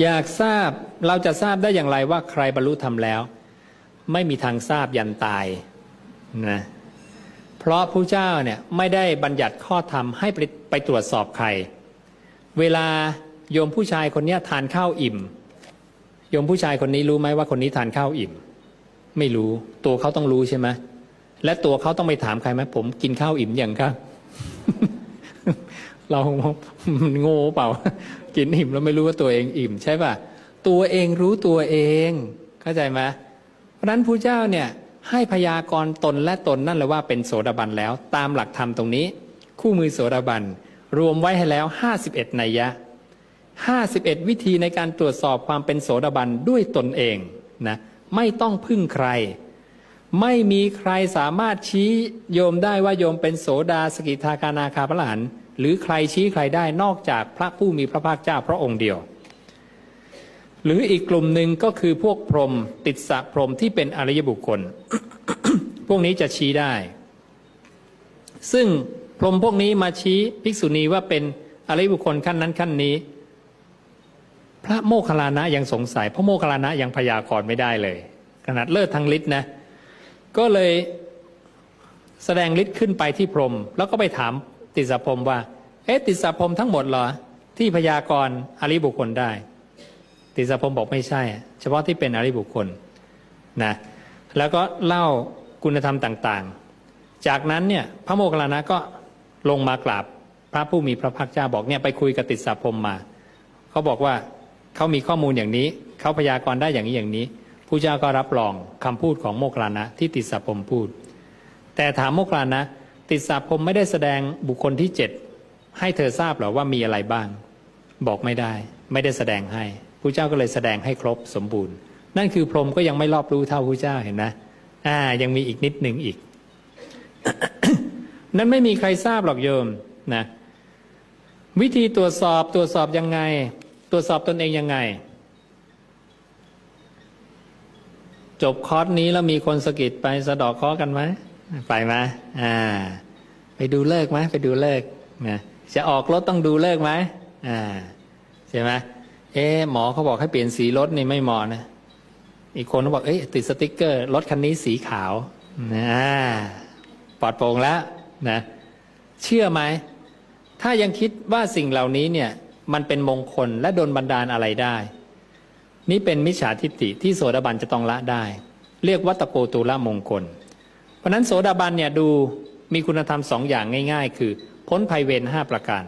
อยากทราบเราจะทราบได้อย่างไรว่าใครบรรลุธรรมแล้ว ไม่มีทางทราบยันตายนะเพราะผู้เจ้าเนี่ยไม่ได้บัญญัติข้อธรรมให้ไปไปตรวจสอบใคร เวลาโยมผู้ชายคนนี้ทานข้าวอิ่ม โยมผู้ชายคนนี้รู้ไหมว่าคนนี้ทานข้าวอิ่ม ไม่รู้ตัวเขาต้องรู้ใช่ไหมและตัวเขาต้องไปถามใครไหมผมกินข้าวอิ่มอย่างครับเราโง่เปล่า กินอิ่มแล้วไม่รู้ว่าตัวเองอิ่ม ใช่ป่ะตัวเองรู้ตัวเอง เข้าใจไหมเพราะฉะนั้นผู้เจ้าเนี่ยให้พยากรณ์ตนและตนนั่นเลยว่าเป็นโสดาบันแล้ว ตามหลักธรรมตรงนี้ คู่มือโสดาบันรวมไว้ให้แล้ว 51นัยยะ 51 วิธีในการตรวจสอบความเป็นโสดาบันด้วยตนเองนะไม่ต้องพึ่งใคร ไม่มีใครสามารถชี้โยมได้ว่าโยมเป็นโสดาสกิทาคานาคาพระหลาน หรือใครชี้ใครได้นอกจากพระผู้มีพระภาคเจ้าพระองค์เดียว หรืออีกกลุ่มหนึ่งก็คือพวกพรหมติดสะพรหมที่เป็นอริยบุคคล พวกนี้จะชี้ได้ ซึ่งพรหมพวกนี้มาชี้ภิกษุณีว่าเป็นอริยบุคคลขั้นนั้นขั้นนี้ พระโมคคัลลานะยังสงสัย พระโมคคัลลานะยังพยากรณ์ไม่ได้เลย ขนาดเลิศทางฤทธิ์นะ ก็เลยแสดงฤทธิ์ขึ้นไปที่พรหมแล้วก็ไปถาม ติสสะพรมว่า เอ๊ะติสสะพรมทั้งหมดเหรอ ที่พยากรณ์อริบุคคลได้ ติสสะพรมบอกไม่ใช่ เฉพาะที่เป็นอริบุคคลนะแล้วก็เล่าคุณธรรมต่างๆ จากนั้นเนี่ยพระโมคคัลลานะก็ลงมากราบพระผู้มีพระภาคเจ้าบอกเนี่ยไปคุยกับติสสะพรมมาเขาบอกว่าเขามีข้อมูลอย่างนี้เขาพยากรณ์ได้อย่างนี้อย่างนี้ผู้เจ้าก็รับรองคำพูดของโมคคัลลานะที่ติสสะพรมพูด แต่ถามโมคคัลลานะ ติสสะพรมไม่ได้แสดงบุคคลที่เจ็ดให้เธอทราบหรอว่ามีอะไรบ้าง บอกไม่ได้ ไม่ได้แสดงให้ผู้เจ้าก็เลยแสดงให้ครบสมบูรณ์ นั่นคือพรหมก็ยังไม่รอบรู้เท่าผู้เจ้าเห็นนะอ่า ยังมีอีกนิดหนึ่งอีก นั้นไม่มีใครทราบหรอกโยมนะวิธีตรวจสอบตรวจสอบยังไง ตรวจสอบตนเองยังไง จบคอร์สนี้แล้วมีคนสะกิดไปสะดอกคอกันไหม ไปไหมอ่า ไปดูเลิกไหมไปดูเลิกนะจะออกรถต้องดูเลิกไหมอ่าใช่ไหมเอ๊ะหมอเขาบอกให้เปลี่ยนสีรถนี่ไม่เหมาะนะ อีกคนเขาบอกเอ้ยติดสติกเกอร์ รถคันนี้สีขาวนะปลอดโปร่งแล้วนะ เชื่อไหม ถ้ายังคิดว่าสิ่งเหล่านี้เนี่ย มันเป็นมงคลและโดนบันดาลอะไรได้ นี่เป็นมิจฉาทิฏฐิที่โสดาบันจะต้องละได้ เรียกวัตโกตูละมงคล เพราะนั้นโสดาบันเนี่ยดูมีคุณธรรมสองอย่างง่าย ๆ คือ พ้นภัยเวรห้าประการ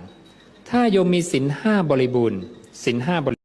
ถ้าโยมมีศีลห้าบริบูรณ์ศีลห้าบริ